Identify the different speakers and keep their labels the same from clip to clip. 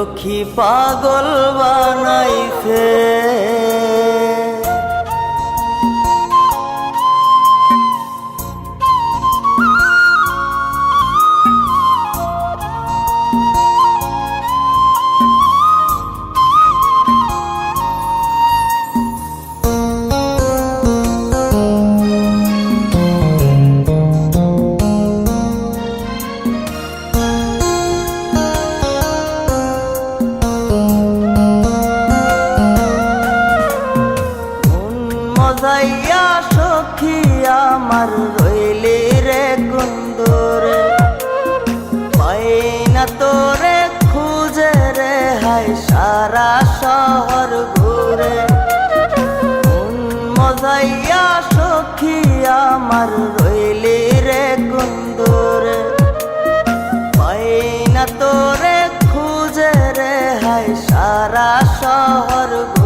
Speaker 1: লক্ষ্মী পাগল বানাইছে। আমার রইলে রে কুন্দর। পাইনা তোরে খুঁজে রে হাই সারা শহর ঘুরে। মজাইয়া সখী আমার রইলে রে কুন্দর। পাইনা তোরে খুঁজে রে হাই সারা শহর ঘুরে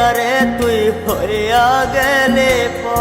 Speaker 1: বেকারে তুই হইয়া গেলে পা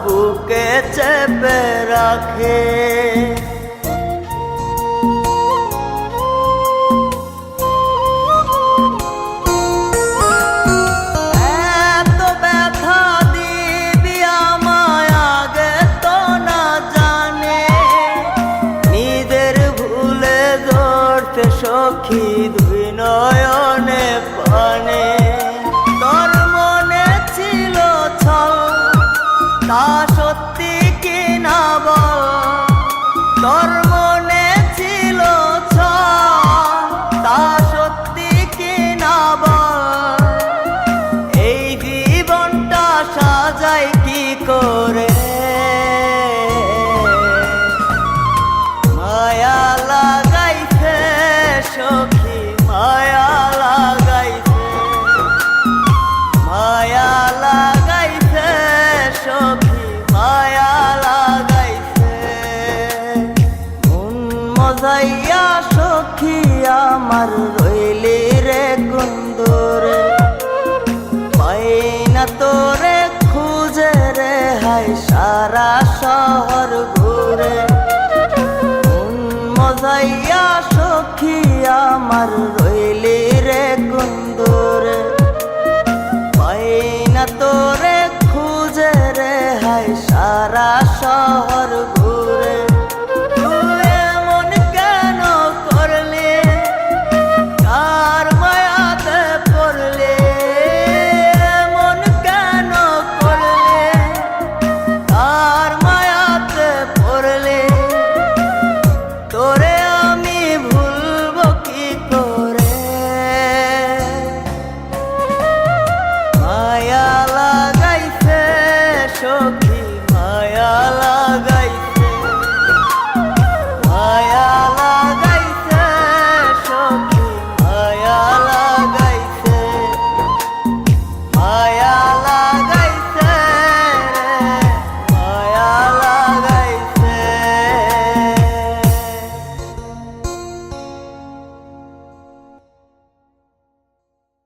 Speaker 1: बाबू के चपरा खे আমার রইলে রে কুন্দর। পাইনা তোরে খুঁজে রে হাই সারা শহর ঘুরে। মজাইয়া সখী আমার রইলে রে কুন্দর। পাইনা তোরে খুঁজে রে হাই সারা শহর ঘুরে